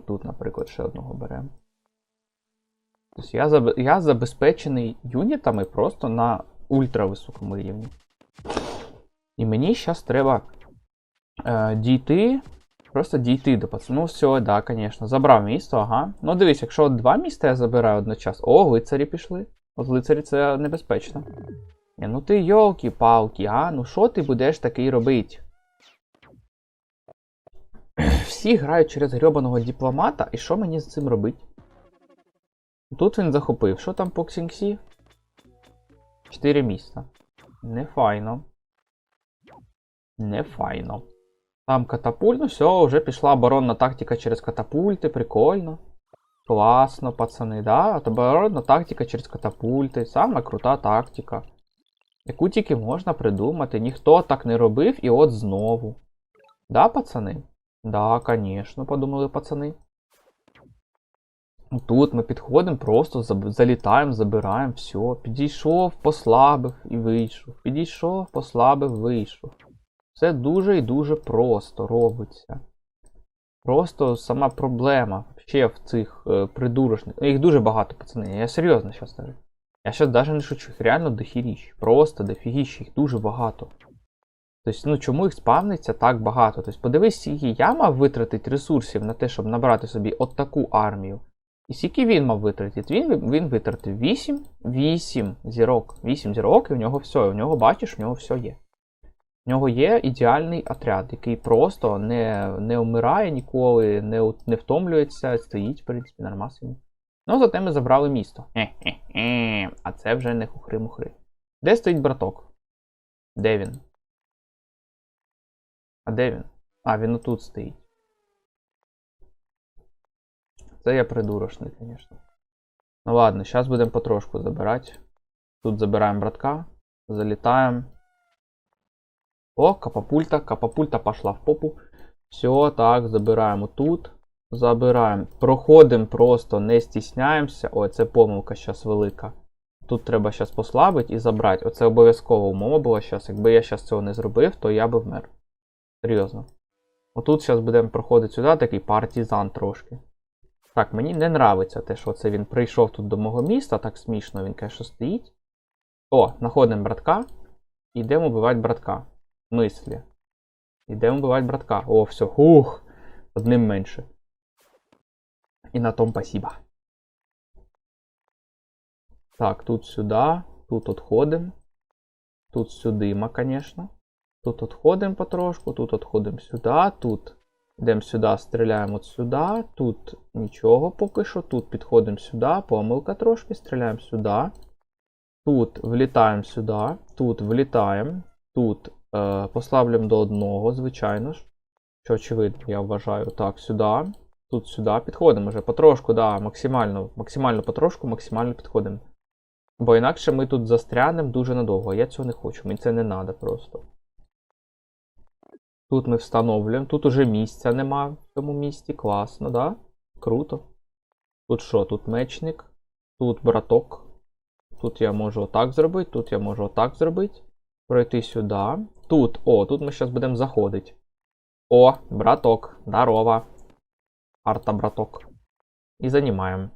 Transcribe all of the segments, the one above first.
Тут, наприклад, ще одного беремо. Тобто я, я забезпечений юнітами просто на ультрависокому рівні. І мені зараз треба е, дійти. Просто дійти до пацану. Ну, все, да, звісно. Забрав місто, ага. Ну, дивись, якщо два міста я забираю одночасно. О, лицарі пішли. От лицарі це небезпечно. Ні, ну ти йолки-палки, а? Ну що ти будеш такий робити? Всі грають через грьобаного дипломата, і що мені з цим робити? Тут він захопив. Що там по Ксінксі? Чотири міста. Не файно. Не файно. Там катапульт, ну все, вже пішла оборонна тактика через катапульти, прикольно. Класно, пацани, да? Оборонна тактика через катапульти. Саме крута тактика. Яку тільки можна придумати. Ніхто так не робив, і от знову. Да, пацани? Да, конечно, подумали пацани. Тут ми підходимо, просто залітаємо, забираємо, все. Підійшов, послабив і вийшов. Підійшов, послабив, вийшов. Все дуже і дуже просто робиться. Просто сама проблема ще в цих е, придурочних. Їх дуже багато, пацани. Я серйозно зараз кажу. Я зараз навіть не шучу, їх реально дохіріщ. Просто дофігіщ, їх дуже багато. Тобто, ну чому їх спавниться так багато? Тобто, подивись, скільки я мав витратити ресурсів на те, щоб набрати собі от таку армію. І скільки він мав витратити? Він, він витратив 8, 8 зірок. 8 зірок, і в нього все. В нього, бачиш, в нього все є. В нього є ідеальний отряд, який просто не, не вмирає ніколи, не, не втомлюється, стоїть, в принципі, нормально. Ну, зате ми забрали місто. Хе-хе-хе. А це вже не хухри-мухри. Де стоїть браток? Де він? А де він? А, він отут стоїть. Це я придурочний, звісно. Ну ладно, зараз будемо потрошку забирати. Тут забираємо братка, залітаємо. О, капапульта, капапульта пошла в попу. Все, так, забираємо тут. Забираємо. Проходимо просто, не стісняємося. Ой, це помилка зараз велика. Тут треба зараз послабити і забрати. Оце обов'язкова умова була зараз. Якби я зараз цього не зробив, то я би вмер. Серйозно. Отут зараз будемо проходити сюди, такий партизан трошки. Так, мені не нравиться те, що це він прийшов тут до мого міста, так смішно він, конечно, стоїть. О, знаходимо братка. Йдемо вбивати братка. Мислі. Йдемо вбивати братка. О, все. Ух! Одним менше. І на том спасибо. Так, тут сюди. Тут отходимо. Тут сюдима, конечно. Тут отходимо потрошку, тут отходимо сюди, тут йдемо сюди, стріляємо от сюди, тут нічого поки що, тут підходимо сюди, помилка трошки, стріляємо сюди. Тут влітаємо сюди, тут влітаємо, тут е, послаблюємо до одного, звичайно ж. Що очевидно, я вважаю. Так, сюди. Тут сюди підходимо вже потрошку, да, максимально, максимально потрошку, максимально підходимо. Бо інакше ми тут застрянемо дуже надовго, я цього не хочу, мені це не треба просто. Тут ми встановлюємо. Тут уже місця нема в цьому місті. Класно, да? Круто. Тут що? Тут мечник, тут браток. Тут я можу отак зробити, тут я можу отак зробити. Пройти сюди. Тут, о, тут ми зараз будемо заходити. О, браток. Здорово. Арта браток. І займаємо.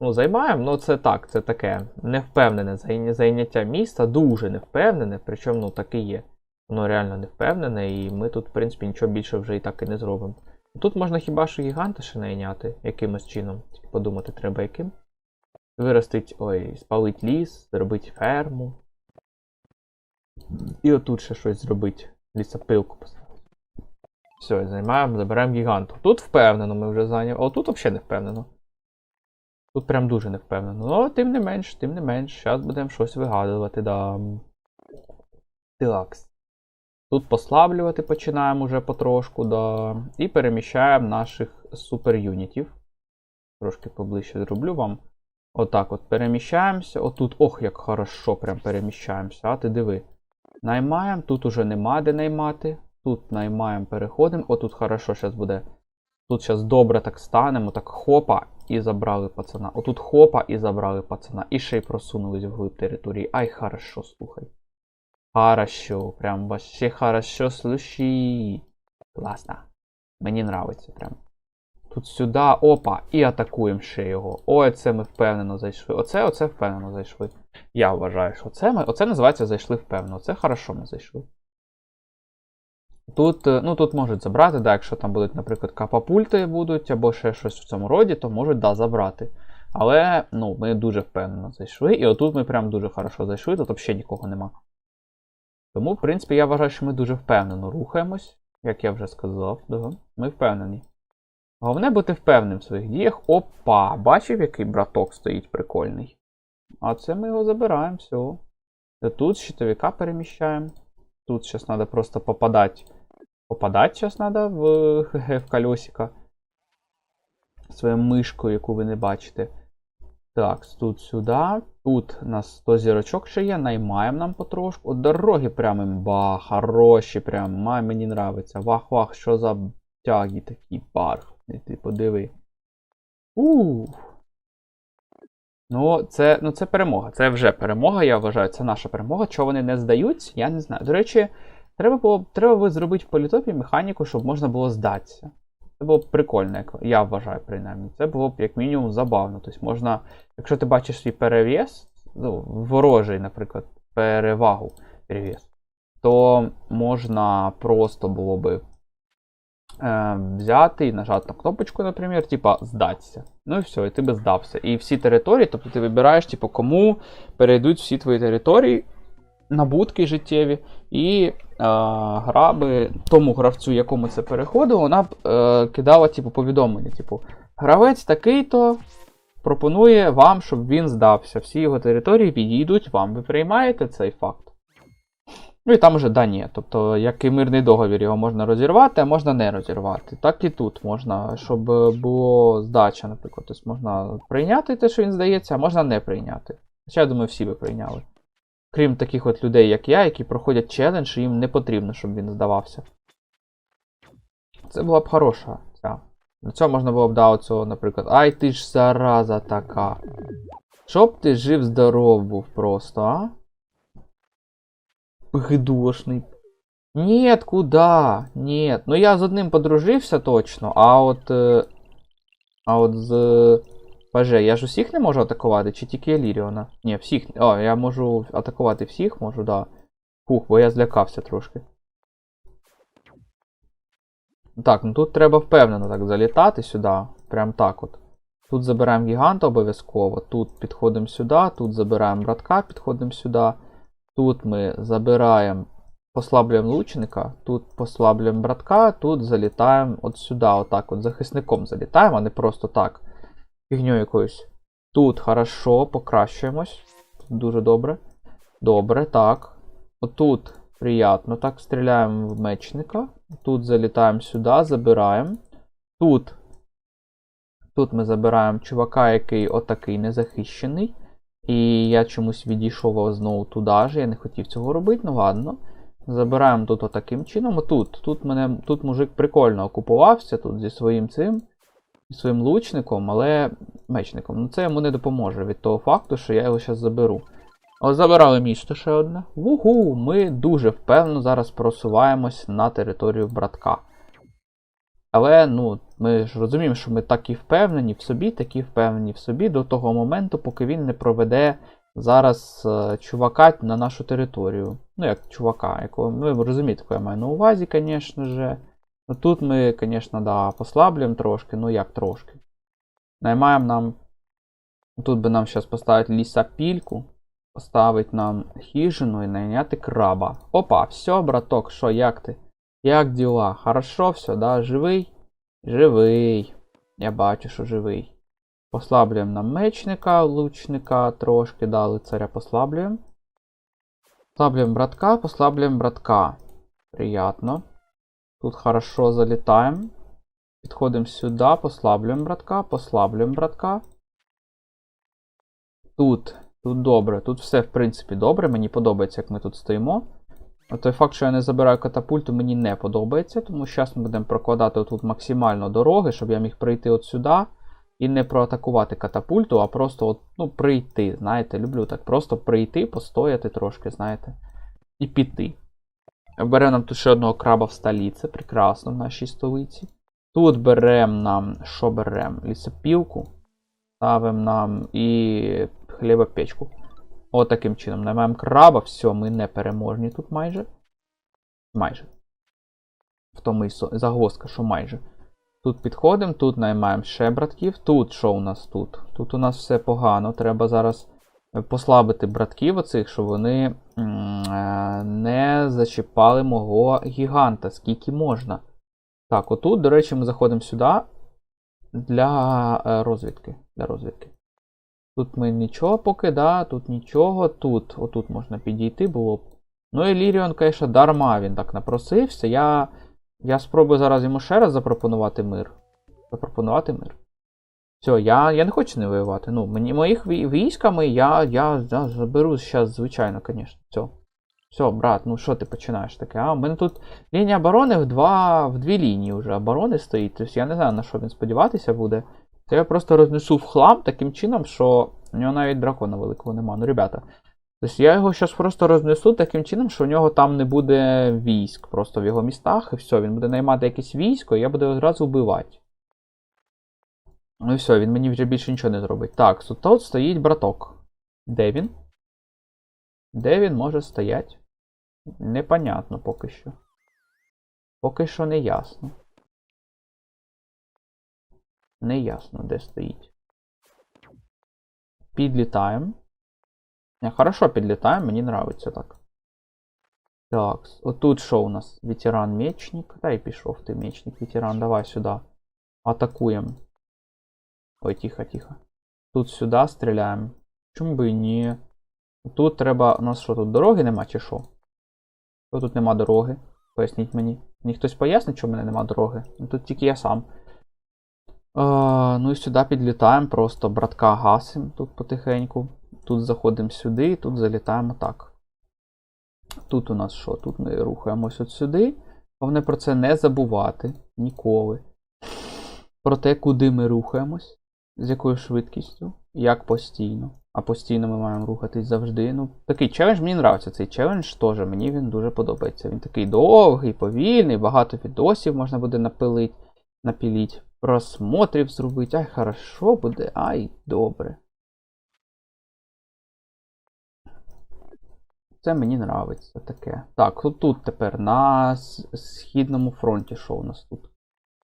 Ну, займаємо, ну це так, це таке невпевнене зайняття міста, дуже невпевнене, причому ну таке є. Воно реально не впевнене, і ми тут, в принципі, нічого більше вже і так і не зробимо. Тут можна хіба що гіганта ще найняти якимось чином. Тільки подумати треба яким. Виростить, ой, спалить ліс, зробити ферму. І отут ще щось зробити. Лісопилку поставити. Все, займаємо, забираємо гіганту. Тут впевнено ми вже зайняли. О, тут взагалі не впевнено. Тут прям дуже не впевнено. Ну, тим не менш, тим не менш. Зараз будемо щось вигадувати, да. Тилакс. Тут послаблювати починаємо вже потрошку, да. І переміщаємо наших суперюнітів. Трошки поближче зроблю вам. Отак от переміщаємося. Отут, ох, як хорошо прям переміщаємося. А ти диви. Наймаємо, тут уже нема де наймати. Тут наймаємо, переходимо. Отут хорошо зараз буде. Тут зараз добре так станемо, так хопа, і забрали пацана. Отут хопа і забрали пацана. І ще й просунулись вглиб території. Ай, хорошо, слухай. Хорошо, прям вообще хорошо, слушай. Классно. Мені нравиться прям. Тут сюди, опа, і атакуємо ще його. Ой, це ми впевнено зайшли. Оце, оце впевнено зайшли. Я вважаю, що це ми. Оце називається зайшли впевнено. Це хорошо ми зайшли. Тут, е, ну, тут можуть забрати, да, якщо там будуть, наприклад, капапульти будуть, або ще щось в цьому роді, то можуть да, забрати. Але ну, ми дуже впевнено зайшли. І отут ми прям дуже хорошо зайшли, тут взагалі нікого нема. Тому, в принципі, я вважаю, що ми дуже впевнено рухаємось, як я вже сказав. Ми впевнені. Головне бути впевненим в своїх діях. Опа! Бачив, який браток стоїть прикольний. А це ми його забираємо, все. Тут щитовика переміщаємо. Тут зараз треба просто попадати. Попадати зараз треба в, в колесико. Своєю мишкою, яку ви не бачите. Так, тут сюди. Тут у нас 100 зірочок ще є, наймаємо нам потрошку. От дороги прям імба, хороші, прям. Май, мені нравиться. Вах-вах, що за тяги такі барх. Ти подиви. Ух. Ну, це ну, це перемога. Це вже перемога, я вважаю, це наша перемога. Чого вони не здаються, я не знаю. До речі, треба було треба би зробити в політопі механіку, щоб можна було здатися. Це було б прикольно, як я вважаю, принаймні. Це було б як мінімум забавно. Тобто можна, якщо ти бачиш свій перевес, ну, ворожий, наприклад, перевагу перевес, то можна просто було би е, взяти і нажати на кнопочку, наприклад, типа здатися. Ну і все, і ти би здався. І всі території, тобто ти вибираєш, типу, кому перейдуть всі твої території, набутки життєві, і е, гра би тому гравцю, якому це переходило, вона б е, кидала типу, повідомлення. Типу, гравець такий-то пропонує вам, щоб він здався. Всі його території підійдуть вам. Ви приймаєте цей факт? Ну і там уже да ні. Тобто, як і мирний договір, його можна розірвати, а можна не розірвати. Так і тут можна, щоб було здача, наприклад. Тобто можна прийняти те, що він здається, а можна не прийняти. Хоча, я думаю, всі би прийняли. Крім таких от людей, як я, які проходять челендж, і їм не потрібно, щоб він здавався. Це була б хороша ця. На цьому можна було б да, оцього, наприклад. Ай ти ж зараза така. Щоб ти жив здоров був просто, а? Гидошний. Нет, куда? Нет. Ну я з одним подружився точно, а от. е, А от з. ПЖ, я ж усіх не можу атакувати, чи тільки Еліріона? Ні, всіх. О, я можу атакувати всіх, можу, да. Фух, бо я злякався трошки. Так, ну тут треба впевнено так залітати сюди. Прям так от. Тут забираємо гіганта обов'язково. Тут підходимо сюди, тут забираємо братка, підходимо сюди. Тут ми забираємо, послаблюємо лучника, тут послаблюємо братка, тут залітаємо от сюди, отак от захисником залітаємо, а не просто так. Фігньою якоюсь. Тут хорошо, покращуємось. Дуже добре. Добре, так. Отут приятно. Так, стріляємо в мечника. Тут залітаємо сюди, забираємо. Тут. Тут ми забираємо чувака, який отакий незахищений. І я чомусь відійшов знову туди ж. Я не хотів цього робити, ну ладно. Забираємо тут отаким чином. Отут. Тут мене, тут мужик прикольно окупувався тут зі своїм цим, своїм лучником, але мечником. Ну це йому не допоможе від того факту, що я його зараз заберу. О, забирали місто ще одне. Вугу! Ми дуже впевнено зараз просуваємось на територію братка. Але, ну, ми ж розуміємо, що ми так і впевнені в собі, такі впевнені в собі до того моменту, поки він не проведе зараз е, чувака на нашу територію. Ну, як чувака, якого. Ну, ви розумієте, я маю на увазі, звісно же. Ну тут ми, звісно, да, послаблюємо трошки, ну як трошки. Наймаємо нам. Тут би нам зараз поставити лісапільку. Поставить нам хижину і найняти краба. Опа, все, браток, що, як ти? Як діла? Хорошо все, да? Живий? Живий. Я бачу, що живий. Послаблюємо нам мечника, лучника, трошки, да, лицаря послаблюємо. Послаблюємо братка, послаблюємо братка. Приятно. Тут хорошо залітаємо. Підходимо сюди, послаблюємо братка, послаблюємо братка. Тут. Тут добре, тут все, в принципі, добре. Мені подобається, як ми тут стоїмо. А той факт, що я не забираю катапульту, мені не подобається, тому зараз ми будемо прокладати тут максимально дороги, щоб я міг прийти от сюди і не проатакувати катапульту, а просто от, ну, прийти. Знаєте, люблю так. Просто прийти, постояти трошки, знаєте, і піти. Беремо нам тут ще одного краба в столиці, прекрасно в нашій столиці. Тут беремо нам. Що беремо? Лісопілку. Ставимо нам і хлібопечку. От таким чином. Наймаємо краба, все, ми не переможні тут майже. Майже. В тому і загвоздка, що майже. Тут підходимо, тут наймаємо ще братків. Тут що у нас тут? Тут у нас все погано. Треба зараз послабити братків оцих, щоб вони е, не зачіпали мого гіганта, скільки можна. Так, отут, до речі, ми заходимо сюди для е, розвідки. Для розвідки. Тут ми нічого поки, да, тут нічого, тут, отут можна підійти було б. Ну і Ліріон, звісно, дарма він так напросився. Я, я спробую зараз йому ще раз запропонувати мир. Запропонувати мир. Все, я, я не хочу не воювати. Ну, мені моїх військами я, я, я заберу зараз, звичайно, звісно. Все. Все, брат, ну що ти починаєш таке? А, у мене тут лінія оборони в, два, в дві лінії вже оборони стоїть. Тобто я не знаю, на що він сподіватися буде. Це я просто рознесу в хлам таким чином, що у нього навіть дракона великого нема. Ну, ребята. Тобто я його зараз просто рознесу таким чином, що у нього там не буде військ просто в його містах, і все, він буде наймати якесь військо, і я буду одразу вбивати. Ну і все, він мені вже більше нічого не зробить. Так, тут тут стоїть браток. Де він? Де він може стояти? Непонятно поки що. Поки що не ясно. Не ясно, де стоїть. Підлітаємо. Хорошо підлітаємо, мені нравиться так. Так, отут що у нас? Ветеран мечник. Дай пішов ти мечник, ветеран, давай сюди. Атакуємо. Ой, тихо, тихо. Тут сюди стріляємо. Чому би і ні? Тут треба. У нас що тут дороги нема чи що? Що тут нема дороги? Поясніть мені. Мені хтось пояснить, чому в мене нема дороги? Ну, Тут тільки я сам. Е, ну і сюди підлітаємо, просто братка гасим тут потихеньку. Тут заходимо сюди, і тут залітаємо так. Тут у нас що? Тут ми рухаємось от сюди. Головне про це не забувати ніколи. Про те, куди ми рухаємось, з якою швидкістю, як постійно. А постійно ми маємо рухатись завжди. Ну, такий челендж мені подобається. Цей челендж теж мені він дуже подобається. Він такий довгий, повільний, багато відосів можна буде напилить, напіліть, просмотрів зробити. Ай, хорошо буде, ай, добре. Це мені нравиться таке. Так, тут тепер на східному фронті, що у нас тут?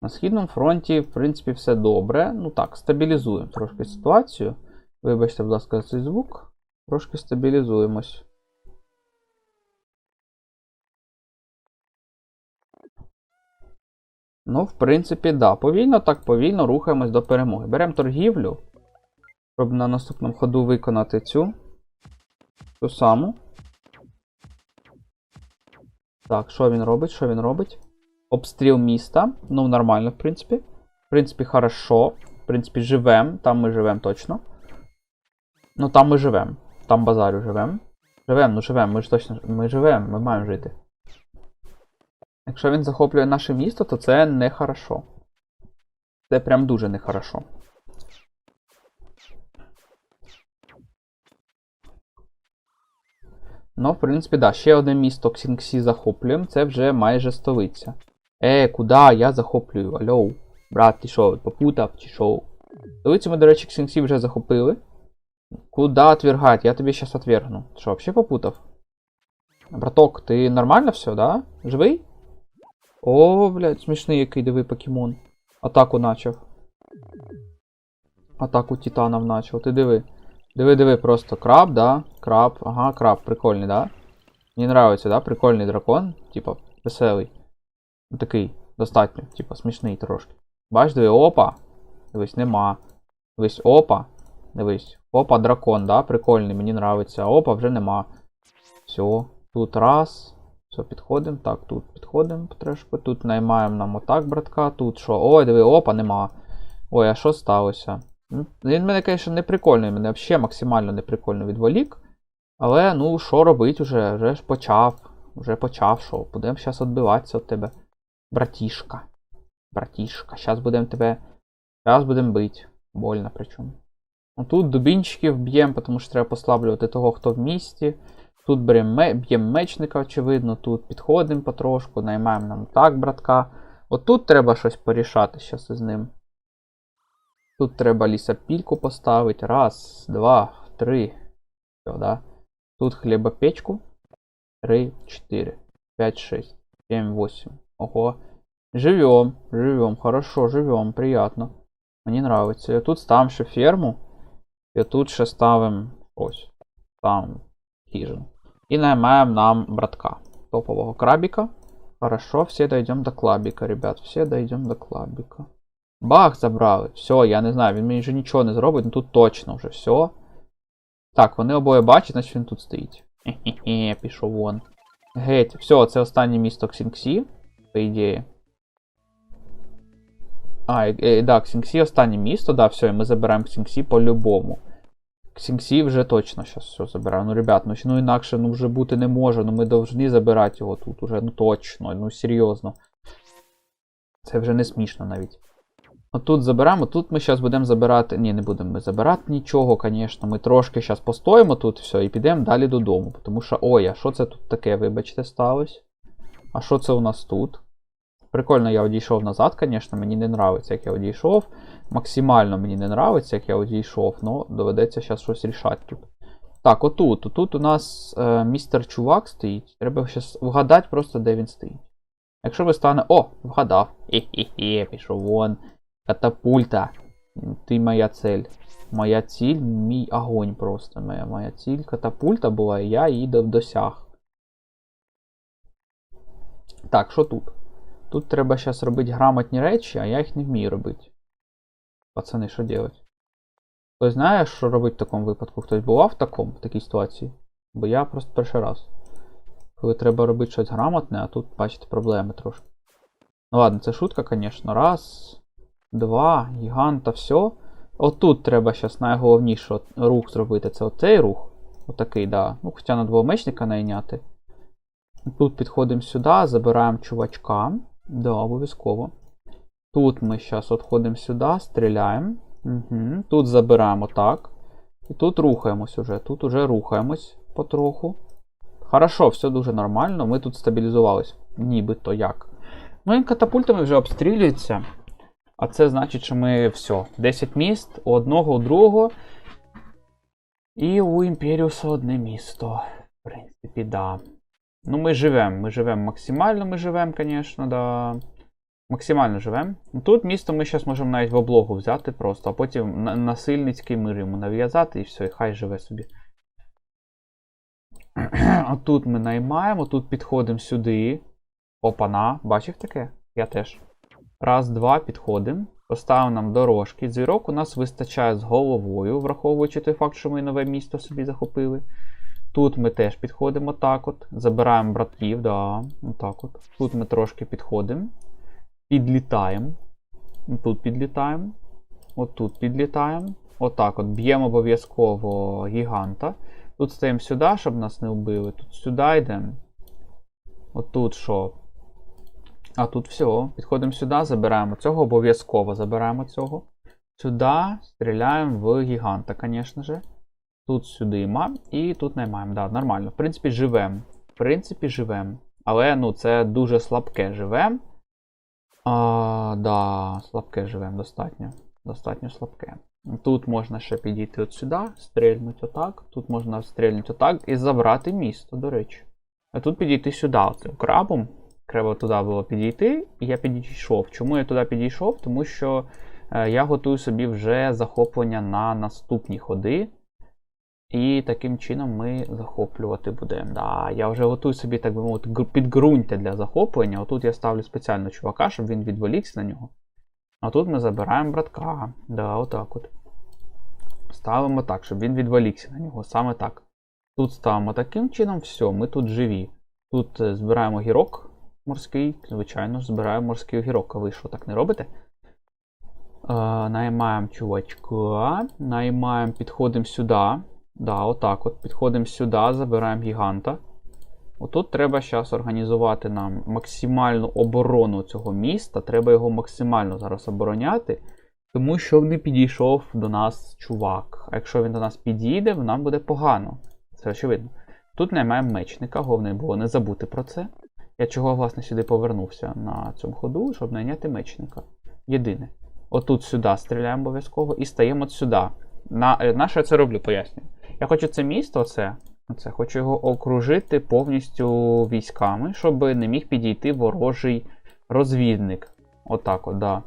На східному фронті, в принципі, все добре. Ну так, стабілізуємо трошки ситуацію. Вибачте, будь ласка, за цей звук. Трошки стабілізуємось. Ну, в принципі, да. Повільно, так повільно рухаємось до перемоги. Беремо торгівлю, щоб на наступному ходу виконати цю. Ту саму. Так, що він робить? Що він робить? Обстріл міста. Ну, нормально, в принципі. В принципі, хорошо. В принципі, живем. Там ми живем точно. Ну, там ми живем. Там базарю живем. Живем, ну живем, ми ж точно. Ми живем, ми маємо жити. Якщо він захоплює наше місто, то це не хорошо. Це прям дуже нехорошо. Ну, в принципі, да, ще одне місто Ксінксі захоплюємо, це вже майже столиця. Е, куди я захоплюю? Алло, брат, ти що, попутав чи що? Столицю ми, до речі, Ксінксі вже захопили. Куда отвергать? Я тобі щас отвергну. Що, вообще попутав? Браток, ти нормально все, да? Живий? О, блядь, смішний який диви покемон. Атаку начав. Атаку титанов начав. Ти диви. Диви, диви, просто краб, да? Краб. Ага, краб, прикольний, да? Мені нравиться, да? Прикольний дракон. Типа, веселий. Ну, Такий, достатньо, типа, смішний трошки. Бач, диви, опа. Дивись, нема. Дивись, опа. Дивись. Опа, дракон, да? Прикольний, мені нравиться. Опа, вже нема. Все. Тут раз. Все, підходимо. Так, тут підходимо трошки. Тут наймаємо нам отак, братка. Тут що? Ой, диви, опа, нема. Ой, а що сталося? Ну, Він мене, звісно, не прикольний, мене взагалі максимально неприкольно відволік. Але, ну, що робить уже? Вже ж почав. Вже почав, що? Будемо зараз відбиватися від тебе. Братішка. Братішка. Зараз будемо тебе. Зараз будемо бити. Больно причому. Ну, Тут дубінчиків б'ємо, тому що треба послаблювати того, хто в місті. Тут б'ємо мечника, очевидно, тут підходимо потрошку, наймаємо нам так, братка. Отут треба щось порішати зараз із ним. Тут треба лісопільку поставити. Раз, два, три. Все, да? Тут хлібопечку. Три, чотири, п'ять, шесть, сім, восемь. Ого. Живем, живем, хорошо, живем, приятно. Мені нравится. Я тут ставим ще ферму. І тут ще ставим ось. Ставим хижину. І наймаємо нам братка. Топового крабіка. Хорошо, все дойдем до клабіка, ребят. Все дойдем до клабіка. Бах, забрали. Все, я не знаю, він мені вже нічого не зробить, ну тут точно вже все. Так, вони обоє бачать, значить він тут стоїть. Хе-хе-хе, пішов вон. Геть. Все, це останнє місто Ксінксі, по ідеї. А, е, да, Ксінксі останнє місто, да, все, і ми забираємо Ксінксі по-любому. Ксінксі вже точно зараз все забираємо. Ну, ребят, ну, ну інакше ну, вже бути не може, ну ми повинні забирати його тут уже, ну точно, ну серйозно. Це вже не смішно навіть. Отут заберемо, тут ми зараз будемо забирати. Ні, не будемо ми забирати нічого, звісно. Ми трошки зараз постоїмо тут все і підемо далі додому. Тому що, ой, а що це тут таке, вибачте, сталося? А що це у нас тут? Прикольно, я одійшов назад, звісно, мені не подобається, як я одійшов. Максимально мені не подобається, як я одійшов, але доведеться зараз щось рішати тут. Так, отут. Тут у нас е, містер чувак стоїть. Треба зараз вгадати просто, де він стоїть. Якщо ви стане. О, вгадав. Хе-хе-хе, пішов вон. Катапульта. Ти моя цель. Моя ціль, мій огонь просто. Моя, моя ціль катапульта була, і я її до- досяг. Так, що тут? Тут треба зараз робити грамотні речі, а я їх не вмію робити. Пацани, що робити? Хтось знає, що робити в такому випадку? Хтось бував в такому, в такій ситуації? Бо я просто перший раз. Коли треба робити щось грамотне, а тут, бачите, проблеми трошки. Ну ладно, це шутка, звісно. Раз, два, гіганта, все. Отут треба зараз найголовніше рух зробити. Це оцей рух. Отакий, да. Ну, хоча на двомечника найняти. Тут підходимо сюди, забираємо чувачка. Да, обов'язково. Тут ми зараз відходимо сюди, стріляємо. Угу. Тут забираємо так. І тут рухаємось уже. Тут уже рухаємось потроху. Хорошо, все дуже нормально. Ми тут стабілізувались. Нібито як. Ну, він катапультами вже обстрілюється. А це значить, що ми все. 10 міст у одного, у другого. І у Імперіуса одне місто. В принципі, да. Ну, ми живемо. Ми живемо максимально, ми живемо, звісно, да. Максимально живемо. Тут місто ми зараз можемо навіть в облогу взяти просто, а потім на- насильницький мир йому нав'язати і все, і хай живе собі. Отут ми наймаємо, тут підходимо сюди. Опана, бачив таке? Я теж. Раз, два, підходимо. Поставив нам дорожки. Зірок у нас вистачає з головою, враховуючи той факт, що ми нове місто собі захопили. Тут ми теж підходимо так от. Забираємо братків, да, отак от. Тут ми трошки підходимо. Підлітаємо. Тут підлітаємо. Отут підлітаємо. Отак от. Б'ємо обов'язково гіганта. Тут стаємо сюди, щоб нас не вбили. Тут сюди йдемо. Отут що? А тут все. Підходимо сюди, забираємо цього, обов'язково забираємо цього. Сюди стріляємо в гіганта, звісно же. Тут сюди мам і тут наймаємо. Да, нормально. В принципі, живемо. В принципі, живемо. Але ну, це дуже слабке живемо. А, да, слабке живемо, достатньо. Достатньо слабке. Тут можна ще підійти от сюди, стрельнути отак. Тут можна стрельнути отак і забрати місто, до речі. А тут підійти сюди, оцим крабом. Треба туди було підійти, і я підійшов. Чому я туди підійшов? Тому що е, я готую собі вже захоплення на наступні ходи. І таким чином ми захоплювати будемо. Да, я вже готую собі, так би мовити, підґрунтя для захоплення. Отут я ставлю спеціально чувака, щоб він відволікся на нього. А тут ми забираємо братка. Да, отак от. Ставимо так, щоб він відволікся на нього. Саме так. Тут ставимо таким чином, все, ми тут живі. Тут е, збираємо гірок морський, звичайно збираємо морський огірок. А ви що, так не робите? Е, наймаємо чувачка, наймаємо, підходимо сюди. Да, отак от. Підходимо сюди, забираємо гіганта. Отут треба зараз організувати нам максимальну оборону цього міста. Треба його максимально зараз обороняти. Тому що не підійшов до нас чувак. А якщо він до нас підійде, нам буде погано. Це очевидно. Тут наймаємо мечника, головне було не забути про це. Я чого, власне, сюди повернувся на цьому ходу, щоб найняти мечника. Єдине. Отут сюди стріляємо обов'язково і стаємо от сюди. На, е, я це роблю, пояснюю. Я хочу це місто, це, це хочу його окружити повністю військами, щоб не міг підійти ворожий розвідник. Отак от, да.